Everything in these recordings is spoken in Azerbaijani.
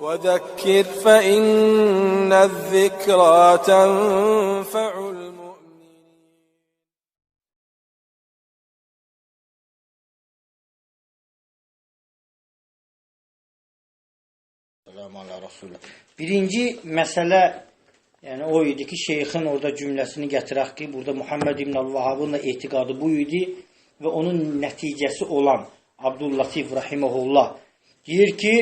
وذكر فإن الذكرى تنفع المؤمنين Selamun ala Resulullah. Birinci məsələ, yəni o idi ki, şeyxin orada cümləsini gətirək ki, burada Muhammed İbn Vahabın da etiqadı bu idi və onun nəticəsi olan Abdüllatif Rahiməhullah deyir ki,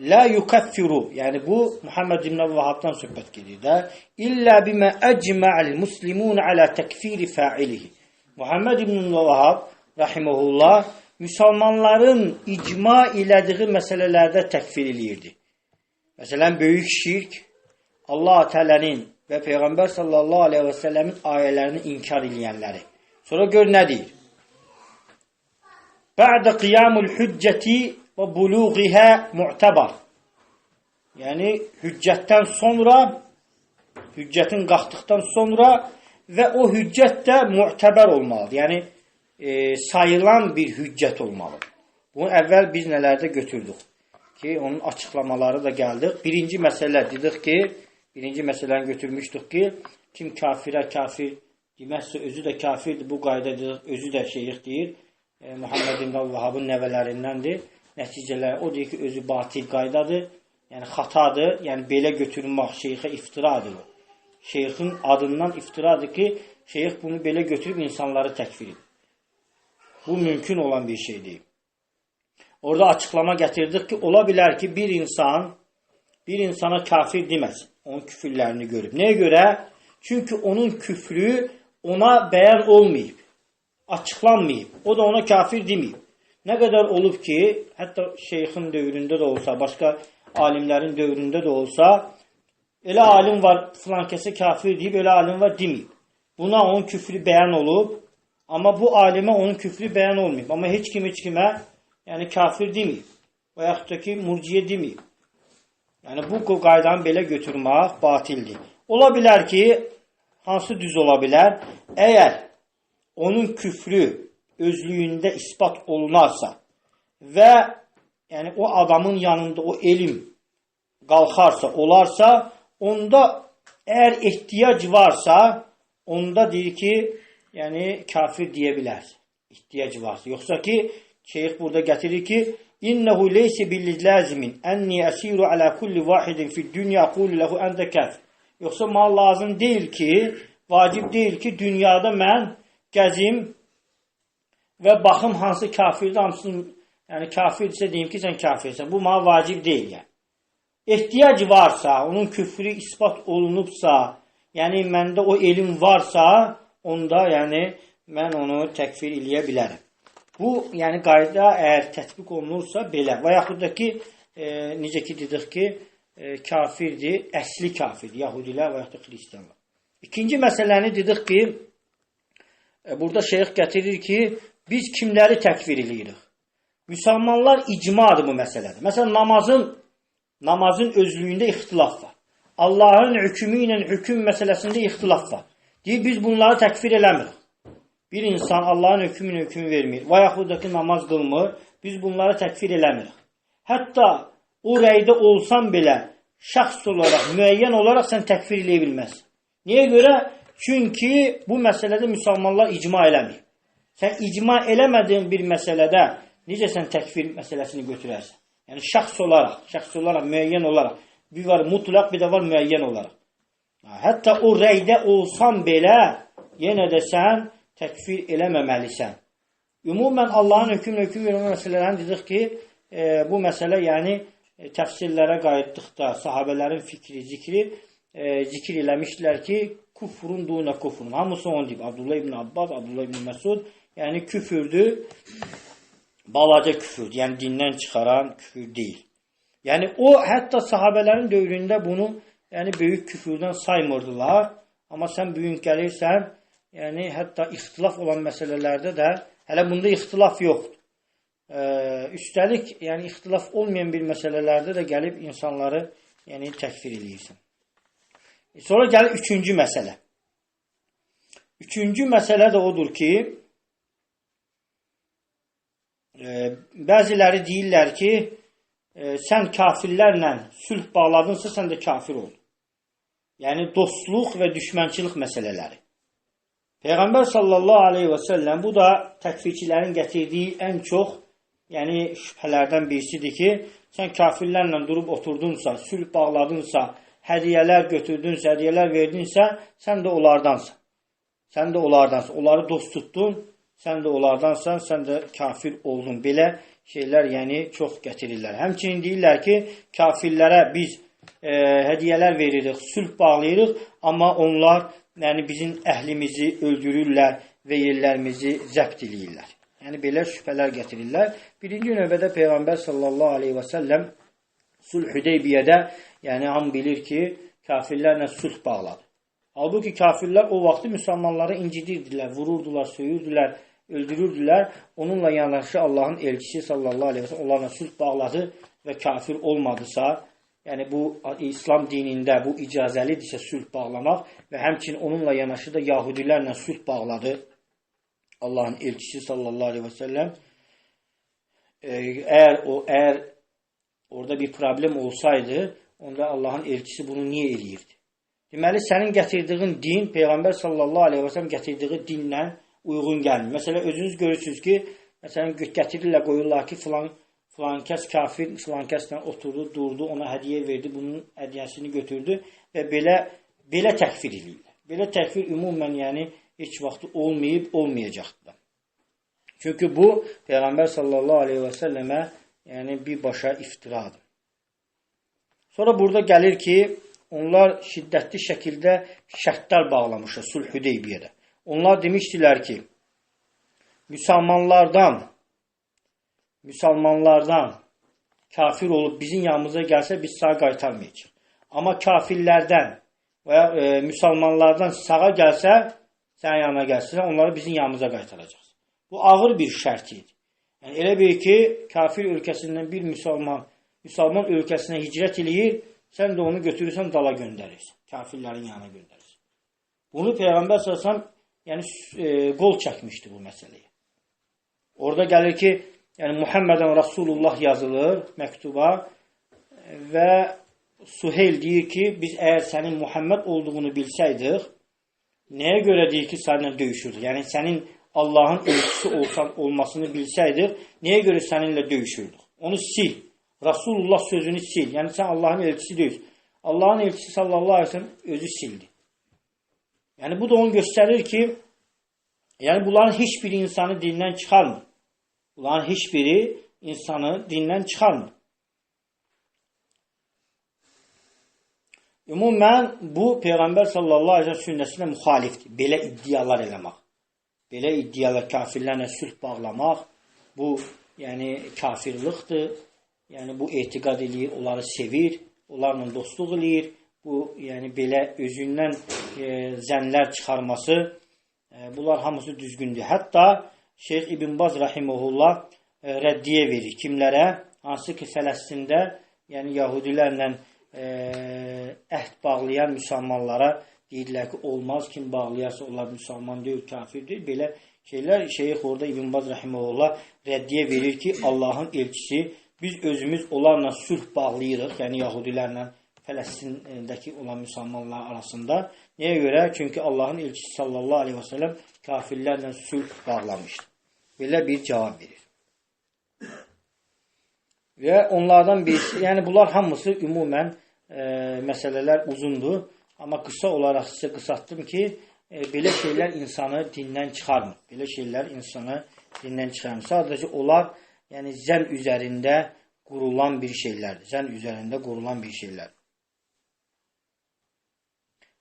La yukaffiru, yəni bu Muhammed İbn Vahabdan söhbət gedir də, illə bimə əcma'al muslimun ala təkfiri fa'ilihi. Muhammed İbn Vahab Rahiməhullah müsəlmanların icma elədiyi məsələlərdə təkfir eləyirdi. Məsələn, böyük şirk Allah Teala'nın və Peyğəmbər sallallahu aleyhi və səlləmin ayələrini inkar eləyənləri. Sonra gör nə deyir? Bə'də qiyamul hüccəti və buluğihə mu'təbar. Yəni, hüccətdən sonra, hüccətin qalxdıqdan sonra və o hüccət də mu'təbər olmalıdır. Yəni, e, sayılan bir hüccət olmalıdır. Bunu əvvəl biz nələrdə götürdük ki, onun açıqlamaları da gəldik. Birinci məsələ dedik ki, birinci məsələni götürmüşdük ki, kim kafirə kafir deməzsə özü də kafirdir. Bu qayda dedik, özü də şeyx deyir. E, Muhammed ibn Vahabın nəvələrindəndir. Nəticələr o deyir ki, özü batil qaydadır. Yəni xatadır. Yəni belə götürmək şeyxə iftiradır. Şeyxin adından iftiradır ki, şeyx bunu belə götürüb insanları təkfir edir. Bu mümkün olan bir şey deyil. Orada açıqlama gətirdik ki, ola bilər ki, bir insan bir insana kafir deməsin. Onun küfürlərini görüb. Nəyə görə? Çünki onun küfrü ona bəyan olmayıb. Açıqlanmayıb. O da ona kafir deməyib. Nə qədər olub ki, hətta şeyxin dövründə də olsa, başqa alimlərin dövründə də olsa, elə alim var, filan kəsə kafir deyib, elə alim var deməyib. Buna onun küfrü bəyan olub, amma bu alimə onun küfrü bəyan olmayıb. Amma heç kim heç kimə yəni kafir deməyib. Və yaxud da ki, murciyə deməyib. Yəni, bu qaydanı belə götürmək batildir. Ola bilər ki, hansı düz ola bilər? Əgər onun küfrü özlüyündə ispat olunarsa və yəni o adamın yanında o elm qalxarsa, olarsa, onda əgər ehtiyac varsa, onda deyir ki, yəni kafir deyə bilər. İhtiyac varsa. Yoxsa ki, şeyx burada gətirir ki, İnnehu leysi billazimin enni asiru ala kulli vahidin fi dünya qulu lehu ente kafir. Yoxsa mal lazım deyil ki, vacib deyil ki, dünyada mən gəzim və baxım hansı kafirdir, hamısını, yəni kafirdirsə deyim ki, sən kafirsən. Bu mənə vacib deyil yəni. Ehtiyac varsa, onun küfrü ispat olunubsa, yəni məndə o elm varsa, onda yəni mən onu təkfir eləyə bilərəm. Bu, yəni qayda əgər tətbiq olunursa belə və yaxud da ki, e, necə ki dedik ki, e, kafirdir, əsli kafirdir, yahudilər və yaxud da xristianlar. İkinci məsələni dedik ki, e, burada şeyx gətirir ki, biz kimləri təkfir eləyirik? Müsəlmanlar icmadır bu məsələdə. Məsələn, namazın namazın özlüyündə ixtilaf var. Allahın hökmü ilə hökm məsələsində ixtilaf var. Deyir, biz bunları təkfir eləmirik bir insan Allahın hökmünü hökmü vermir və yaxud da ki, namaz qılmır, biz bunları təkfir eləmirik. Hətta o rəydə olsan belə şəxs olaraq, müəyyən olaraq sən təkfir eləyə bilməzsən. Niyə görə? Çünki bu məsələdə müsəlmanlar icma eləmir. Sən icma eləmədiyin bir məsələdə necə sən təkfir məsələsini götürərsən? Yəni şəxs olaraq, şəxs olaraq, müəyyən olaraq. Bir var mutlaq, bir də var müəyyən olaraq. Hətta o rəydə olsan belə, yenə də sən təkfir eləməməlisən. Ümumən Allahın hökmünə hökm vermə məsələlərini dedik ki, e, bu məsələ yəni e, təfsirlərə qayıtdıqda sahabələrin fikri, zikri e, zikir eləmişdilər ki, kufrun duna kufrun. Hamısı onu deyib. Abdullah ibn Abbas, Abdullah ibn Məsud, yəni küfürdür, balaca küfürdür. Yəni dindən çıxaran küfür deyil. Yəni o hətta sahabələrin dövründə bunu yəni böyük küfürdən saymırdılar. Amma sən bu gün gəlirsən, yəni hətta ixtilaf olan məsələlərdə də hələ bunda ixtilaf yoxdur. E, üstəlik, yəni ixtilaf olmayan bir məsələlərdə də gəlib insanları yəni təkfir eləyirsən. Sonra gəlir üçüncü məsələ. Üçüncü məsələ də odur ki, e, bəziləri deyirlər ki, e, sən kafirlərlə sülh bağladınsa, sən də kafir oldun. Yəni dostluq və düşmənçilik məsələləri. Peyğəmbər sallallahu aleyhi və səlləm bu da təkfirçilərin gətirdiyi ən çox yəni şübhələrdən birisidir ki, sən kafirlərlə durub oturdunsa, sülh bağladınsa, hədiyələr götürdünsə, hədiyələr verdinsə, sən də onlardansan. Sən də onlardansan. Onları dost tutdun, sən də onlardansan, sən də kafir oldun. Belə şeylər yəni çox gətirirlər. Həmçinin deyirlər ki, kafirlərə biz e, hədiyələr veririk, sülh bağlayırıq, amma onlar yəni bizim əhlimizi öldürürlər və yerlərimizi zəbt eləyirlər. Yəni belə şübhələr gətirirlər. Birinci növbədə Peyğəmbər sallallahu aleyhi və səlləm sulh Hüdeybiyyədə, yəni ham bilir ki, kafirlərlə sulh bağladı. Halbuki kafirlər o vaxtı müsəlmanları incidirdilər, vururdular, söyürdülər, öldürürdülər. Onunla yanaşı Allahın elçisi sallallahu aleyhi ve sellem onlarla sulh bağladı və kafir olmadısa, yəni bu İslam dinində bu icazəlidirsə sulh bağlamaq və həmçinin onunla yanaşı da Yahudilərlə sulh bağladı. Allahın elçisi sallallahu aleyhi ve sellem eğer o eğer orada bir problem olsaydı onda Allahın elçisi bunu niye eləyirdi? Deməli sənin gətirdiyin din Peyğəmbər sallallahu aleyhi və səlləm gətirdiyi dinlə uyğun gəlmir. Məsələn özünüz görürsüz ki, məsələn gətirirlər qoyurlar ki, filan filan kəs kafir, filan kəslə oturdu, durdu, ona hədiyyə verdi, bunun hədiyyəsini götürdü və belə belə təkfir edirlər. Belə təkfir ümumən yəni heç vaxt olmayıb, olmayacaqdır. Çünki bu Peyğəmbər sallallahu aleyhi və səlləmə yəni birbaşa iftiradır. Sonra burada gəlir ki, onlar şiddətli şəkildə şərtlər bağlamışlar sulh Hüdeybiyyədə. Onlar demişdilər ki, müsəlmanlardan müsəlmanlardan kafir olub bizim yanımıza gəlsə biz sağ qaytarmayacağıq. Amma kafirlərdən və ya e, müsəlmanlardan sağa gəlsə sənin yanına gəlsin, onları bizim yanımıza qaytaracaqsın. Bu ağır bir şərt idi. Yəni, elə bir ki, kafir ölkəsindən bir müsəlman, müsəlman ölkəsinə hicrət eləyir, sən də onu götürürsən, dala göndərirsən. Kafirlərin yanına göndərirsən. Bunu Peyğəmbər səsəm, yəni, e, qol çəkmişdi bu məsələyə. Orada gəlir ki, yəni Muhammedən Rasulullah yazılır məktuba və Suheyl deyir ki, biz əgər sənin Muhammed olduğunu bilsəydik, Nəyə görə deyir ki, səninlə döyüşürdük? Yəni, sənin Allahın elçisi olsan, olmasını bilsəydik, nəyə görə səninlə döyüşürdük? Onu sil. Rasulullah sözünü sil. Yəni, sən Allahın elçisi deyil. Allahın elçisi sallallahu aleyhi ve sellem özü sildi. Yəni, bu da onu göstərir ki, yəni, bunların heç biri insanı dindən çıxarmır. Bunların heç biri insanı dindən çıxarmır. Ümumən bu Peyğəmbər sallallahu əleyhi və səlləm sünnəsinə müxalifdir. Belə iddialar eləmək. Belə iddialar kafirlərlə sülh bağlamaq bu yəni kafirlikdir. Yəni bu etiqad eləyir, onları sevir, onlarla dostluq eləyir. Bu yəni belə özündən e, zənlər çıxarması e, bunlar hamısı düzgündür. Hətta Şeyx İbn Baz rahimehullah e, rəddiyə verir kimlərə? Hansı ki Fələstində yəni Yahudilərlə e, əhd bağlayan müsəlmanlara deyirlər ki, olmaz, kim bağlayarsa onlar müsəlman deyil, kafirdir. Belə şeylər Şeyx orada İbn Baz Rəhiməhullah rəddiyə verir ki, Allahın elçisi biz özümüz onlarla sülh bağlayırıq, yəni Yahudilərlə Fələstindəki olan müsəlmanlar arasında. Nəyə görə? Çünki Allahın elçisi sallallahu aleyhi və səlləm kafirlərlə sülh bağlamışdı. Belə bir cavab verir. Və onlardan birisi, yəni bunlar hamısı ümumən e, məsələlər uzundur. Amma qısa olaraq sizə qısaltdım ki, e, belə şeylər insanı dindən çıxarmır. Belə şeylər insanı dindən çıxarmır. Sadəcə onlar yəni zən üzərində qurulan bir şeylərdir. Zən üzərində qurulan bir şeylər.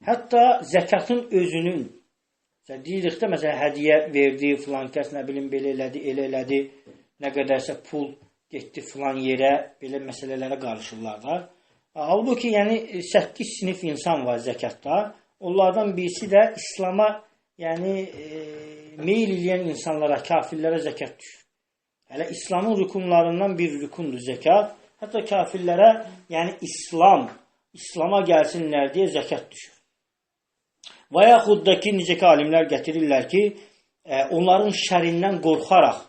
Hətta zəkatın özünün deyirik də, məsələn, hədiyə verdi, filan kəs, nə bilim, belə elədi, elə elədi, nə qədərsə pul getdi filan yerə, belə məsələlərə qarışırlar da. Halbuki, yəni 8 sinif insan var zəkatda. Onlardan birisi də İslam'a, yəni e, meyl eləyən insanlara, kafirlərə zəkat düşür. Hələ İslamın rükunlarından bir rükundur zəkat. Hətta kafirlərə, yəni İslam, İslam'a gəlsinlər deyə zəkat düşür. Və yaxud da ki, necə ki, alimlər gətirirlər ki, e, onların şərindən qorxaraq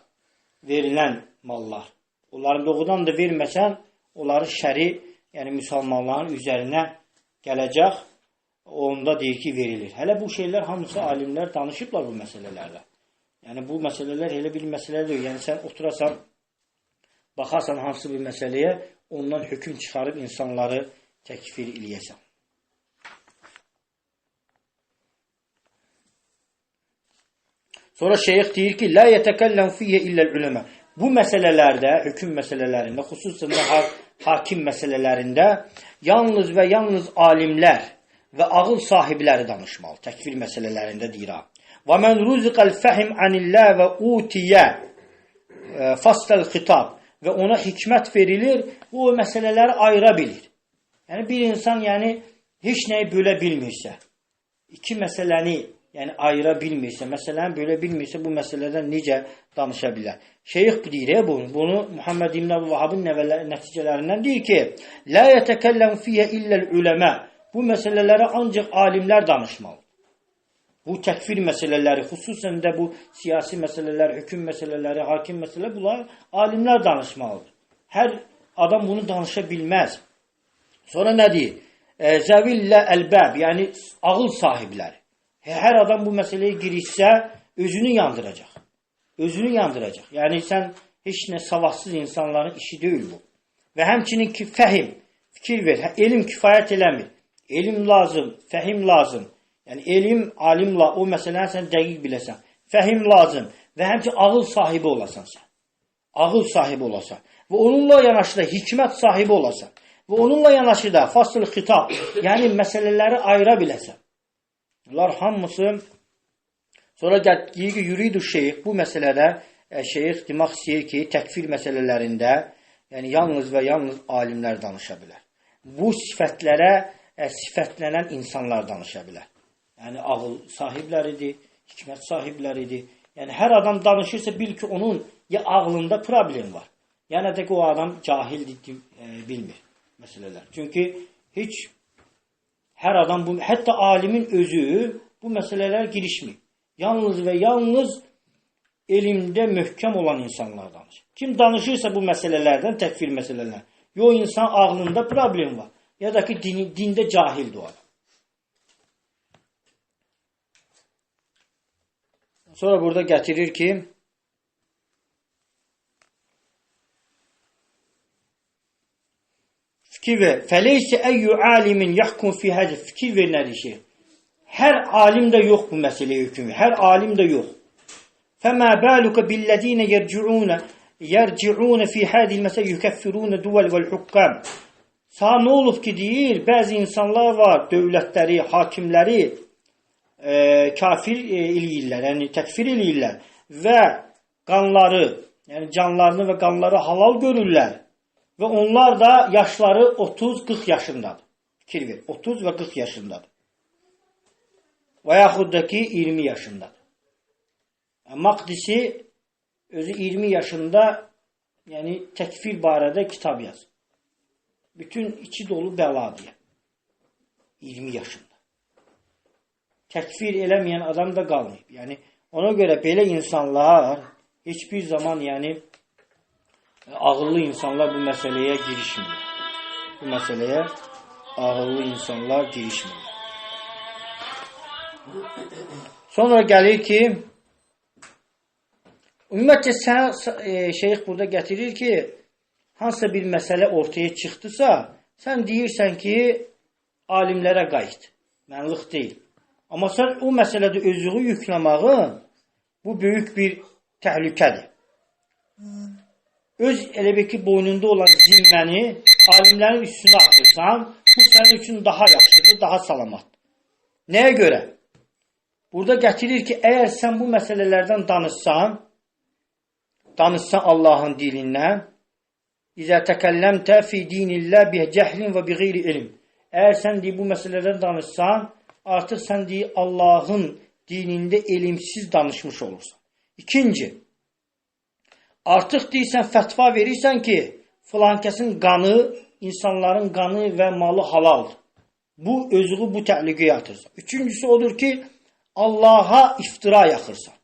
verilən mallar. Onların doğudan da verməsən, onların şəri, yəni müsəlmanların üzərinə gələcək, onda deyir ki, verilir. Hələ bu şeylər hamısı alimlər danışıblar bu məsələlərdə. Yəni bu məsələlər elə bir məsələ deyil. Yəni sən oturasan, baxarsan hansı bir məsələyə, ondan hökm çıxarıb insanları təkfir eləyəsən. Sonra şeyx deyir ki, la yetəkəlləm fiyyə illəl uləmə. Bu məsələlərdə, hökm məsələlərində, xüsusən də ha hakim məsələlərində yalnız və yalnız alimlər və ağıl sahibləri danışmalı. Təkfir məsələlərində deyir ha. Və mən ruziqəl fəhim anillə və utiyə e, fasləl xitab və ona hikmət verilir, o məsələləri ayıra bilir. Yəni bir insan yəni heç nəyi bölə bilmirsə, iki məsələni yəni ayıra bilmirsə, məsələni bölə bilmirsə, bu məsələdən necə danışa bilər? Şeyx deyir e, bunu, bunu Muhammed İbn Vahabın nəticələrindən deyir ki, "La yetəkəlləmu fiyyə illəl uləmə." Bu məsələləri ancaq alimlər danışmalıdır. Bu təkfir məsələləri, xüsusən də bu siyasi məsələlər, hökm məsələləri, hakim məsələləri, bunlar alimlər danışmalıdır. Hər adam bunu danışa bilməz. Sonra nə deyir? E, Zəvillə əlbəb, yəni ağıl sahibləri. Hər adam bu məsələyə girişsə, özünü yandıracaq. Özünü yandıracaq. Yəni sən heç nə savadsız insanların işi deyil bu. Və həmçinin ki, fəhim, fikir ver. Hə, elm kifayət eləmir. Elm lazım, fəhim lazım. Yəni elm, alimla o məsələni sən dəqiq biləsən. Fəhim lazım və həmçinin ağıl sahibi olasan sən. Ağıl sahibi olasan və onunla yanaşı da hikmət sahibi olasan və onunla yanaşı da fasıl xitab, yəni məsələləri ayıra biləsən. Bunlar hamısı sonra ki, yuridu şeyx bu məsələdə e, şeyx demək istəyir ki, təkfir məsələlərində yəni yalnız və yalnız alimlər danışa bilər. Bu sifətlərə ə, sifətlənən insanlar danışa bilər. Yəni ağıl sahibləridir, hikmət sahibləridir. Yəni hər adam danışırsa bil ki, onun ya ağlında problem var. Yəni də ki, o adam cahildir, e, bilmir məsələlər. Çünki heç hər adam bu, hətta alimin özü bu məsələlər girişmir. Yalnız və yalnız elmdə möhkəm olan insanlar danışır. Kim danışırsa bu məsələlərdən, təkfir məsələlərdən, yo insan ağlında problem var, ya da ki din, dində cahildir o adam. Sonra burada gətirir ki, fikir ver. Fəleysə əyyü alimin yahkum fi həcə. Fikir ver nədir şey? Hər alim də yox bu məsələyə hükmü. Hər alim də yox. Fəmə bəluka billədinə yerci'unə yerci'unə fi hədil məsələ yükəffirunə duvəl vəl hukkam. Sağ nə olub ki, deyir, bəzi insanlar var, dövlətləri, hakimləri, e, kafir e, eləyirlər, yəni təkfir eləyirlər və qanları, yəni canlarını və qanları halal görürlər və onlar da yaşları 30-40 yaşındadır. Fikir ver, 30 və 40 yaşındadır. Və yaxud da ki 20 yaşındadır. Maqdisi özü 20 yaşında yəni təkfir barədə kitab yazır. Bütün içi dolu bəladır. 20 yaşında təkfir eləməyən adam da qalmayıb. Yəni ona görə belə insanlar heç bir zaman yəni ağıllı insanlar bu məsələyə girişmir. Bu məsələyə ağıllı insanlar girişmir. Sonra gəlir ki, ümumiyyətcə sən e, şeyx burada gətirir ki, hansısa bir məsələ ortaya çıxdısa, sən deyirsən ki, alimlərə qayıt. Mənlıq deyil. Amma sən o məsələdə özünü yükləmağın bu böyük bir təhlükədir. Öz elə bir ki, boynunda olan zimməni alimlərin üstünə atırsan, bu sənin üçün daha yaxşıdır, daha salamatdır. Nəyə görə? Burada gətirir ki, əgər sən bu məsələlərdən danışsan, danışsan Allahın dilindən, İzə təkəlləmtə fi dinillə bi cəhlin və bi qeyri ilm. Əgər sən deyib bu məsələlərdən danışsan, artıq sən deyir Allahın dinində elmsiz danışmış olursan. İkinci, artıq deyirsən fətva verirsən ki, filan kəsin qanı, insanların qanı və malı halaldır. Bu özünü bu təhlükəyə atırsan. Üçüncüsü odur ki, Allaha iftira yaxırsan.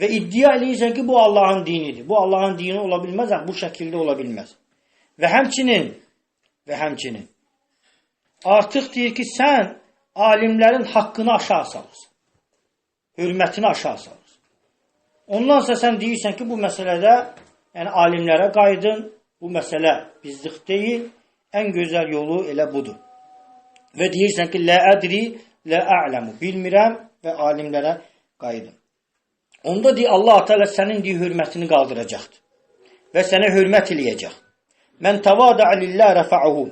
Və iddia eləyirsən ki, bu Allahın dinidir. Bu Allahın dini ola bilməz, bu şəkildə ola bilməz. Və həmçinin və həmçinin artıq deyir ki, sən alimlərin haqqını aşağı salırsan. Hörmətini aşağı salırsan. Ondan sonra sən deyirsən ki, bu məsələdə yəni alimlərə qayıdın. Bu məsələ bizlik deyil. Ən gözəl yolu elə budur. Və deyirsən ki, lə ədri, lə a'ləmu. Bilmirəm və alimlərə qayıdın. Onda deyir, Allah Teala sənin deyir, hörmətini qaldıracaqdır. Və sənə hörmət eləyəcək. Mən tavada lillah rafa'uhu.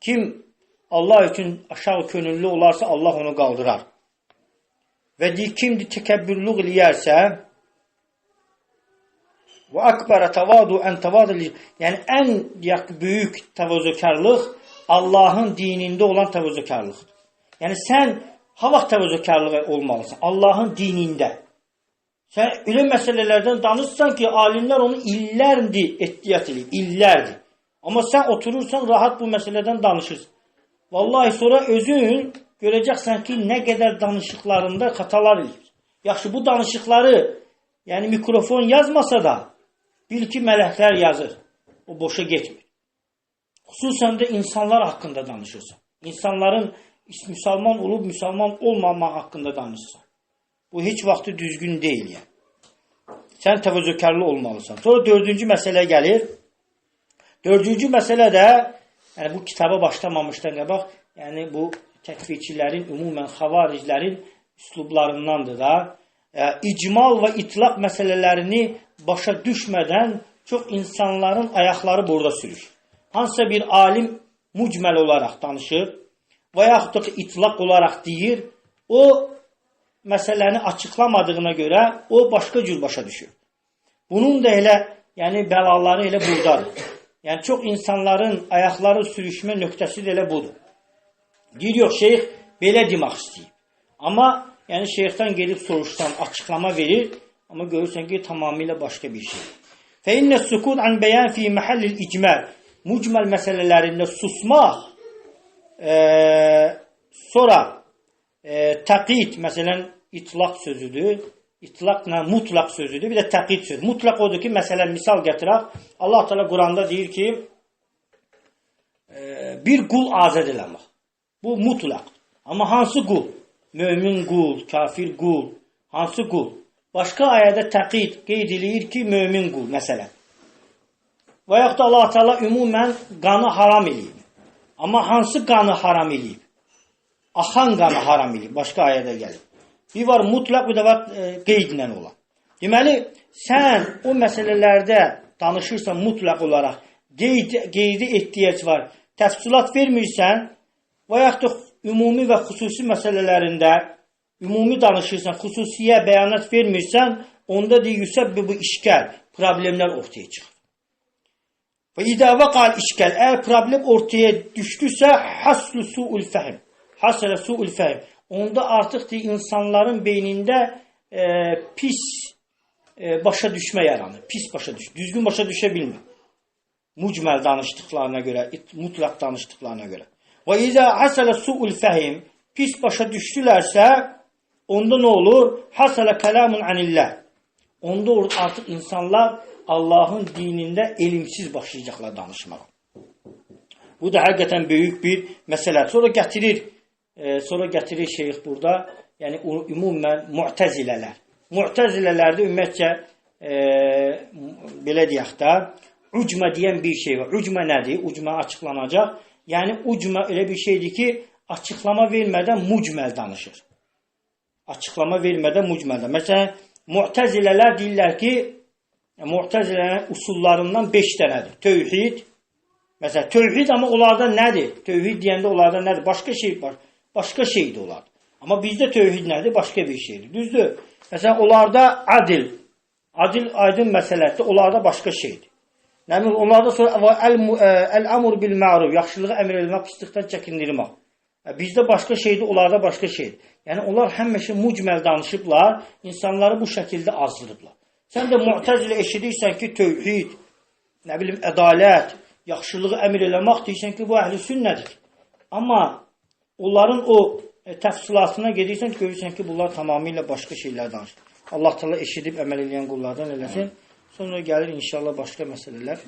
Kim Allah üçün aşağı könüllü olarsa Allah onu qaldırar. Və deyir, kimdir təkəbbürlük eləyərsə və akbara tavadu ən tavadu yəni ən böyük təvazökarlıq Allahın dinində olan təvazökarlıqdır. Yəni sən ha vaxt təvazökarlığı olmalısan? Allahın dinində. Sən elə məsələlərdən danışsan ki, alimlər onu illərdir ehtiyat edir, illərdir. Amma sən oturursan rahat bu məsələdən danışırsan. Vallahi sonra özün görəcəksən ki, nə qədər danışıqlarında xatalar edir. Yaxşı, bu danışıqları yəni mikrofon yazmasa da bil ki, mələklər yazır. O boşa getmir. Xüsusən də insanlar haqqında danışırsan. İnsanların müsəlman olub, müsəlman olmamaq haqqında danışırsan. Bu heç vaxtı düzgün deyil yəni. Sən təvəzzökarlı olmalısan. Sonra dördüncü məsələ gəlir. Dördüncü məsələ də, yəni bu kitaba başlamamışdan qabaq, yəni bu təkfirçilərin, ümumən xavariclərin üslublarındandır da. İcmal və itlaq məsələlərini başa düşmədən çox insanların ayaqları burada sürür. Hansısa bir alim mucməl olaraq danışır və yaxud da itlaq olaraq deyir, o məsələni açıqlamadığına görə o başqa cür başa düşür. Bunun da elə, yəni bəlaları elə burdadır. Yəni çox insanların ayaqları sürüşmə nöqtəsi də elə budur. Deyir, yox, şeyx belə demək istəyir. Amma yəni şeyxdən gedib soruşsan, açıqlama verir, amma görürsən ki, tamamilə başqa bir şey. Fə innə sukun an bəyan fi məhəllil icməl. Mucməl məsələlərində susmaq, e, sonra e, təqid, məsələn, itlaq sözüdür. İtlaqla mutlaq sözüdür. Bir də təqid sözü. Mutlaq odur ki, məsələn, misal gətirək. Allah Teala Quranda deyir ki, e, bir qul azad eləmək. Bu mutlaq. Amma hansı qul? Mömin qul, kafir qul, hansı qul? Başqa ayədə təqid qeyd eləyir ki, mömin qul, məsələn. Və yaxud da Allah Teala ümumən qanı haram eləyib. Amma hansı qanı haram eləyib? Axan qanı haram eləyib. Başqa ayədə gəlir. Bir var mutlaq, bir də var e, qeydlə olan. Deməli, sən o məsələlərdə danışırsan mutlaq olaraq, qeyd, qeydi ehtiyac var, təfsilat vermirsən və yaxud da ümumi və xüsusi məsələlərində ümumi danışırsan, xüsusiyə bəyanat vermirsən, onda deyir, yüsəbbi bu işgəl, problemlər ortaya çıxır. Və idə vəqal işgəl, əgər problem ortaya düşdüsə, haslu su'ul fəhim, hasələ su'ul fəhim, onda artıq deyir, insanların beynində e, pis e, başa düşmə yaranır, pis başa düş, düzgün başa düşə bilmir. Mucməl danışdıqlarına görə, mutlaq danışdıqlarına görə. Və izə hasələ su'ul fəhim, pis başa düşdülərsə, onda nə olur? Hasələ kəlamun anillah. Onda artıq insanlar Allahın dinində elmsiz başlayacaqlar danışmağa. Bu da həqiqətən böyük bir məsələ. Sonra gətirir, e, sonra gətirir şeyx burada, yəni ümumən mu'təzilələr. Mu'təzilələrdə ümumiyyətcə e, belə deyək də, ucma deyən bir şey var. Ucma nədir? Ucma açıqlanacaq. Yəni ucma elə bir şeydir ki, açıqlama vermədən mucməl danışır. Açıqlama vermədən mucməldən. Məsələn, mu'təzilələr deyirlər ki, Mu'təzilənin usullarından 5 dənədir. Tövhid. Məsələn, tövhid amma onlarda nədir? Tövhid deyəndə onlarda nədir? Başqa şey var. Başqa şeydir onlar. Amma bizdə tövhid nədir? Başqa bir şeydir. Düzdür? Məsələn, onlarda adil. Adil aydın məsələdir. Onlarda başqa şeydir. Nə bilim, onlarda sonra əl-əmr bil ma'ruf, yaxşılığı əmr etmək, pislikdən çəkindirmək. Bizdə başqa şeydir, onlarda başqa şeydir. Yəni onlar həmişə mucməl danışıblar, insanları bu şəkildə azdırıblar. Sən də mu'təzilə eşidirsən ki, tövhid, nə bilim, ədalət, yaxşılığı əmr eləmək deyirsən ki, bu əhl-i sünnədir. Amma onların o e, təfsilatına gedirsən, görürsən ki, bunlar tamamilə başqa şeylər danışır. Allah təala eşidib əməl edən qullardan eləsin. Sonra gəlir inşallah başqa məsələlər.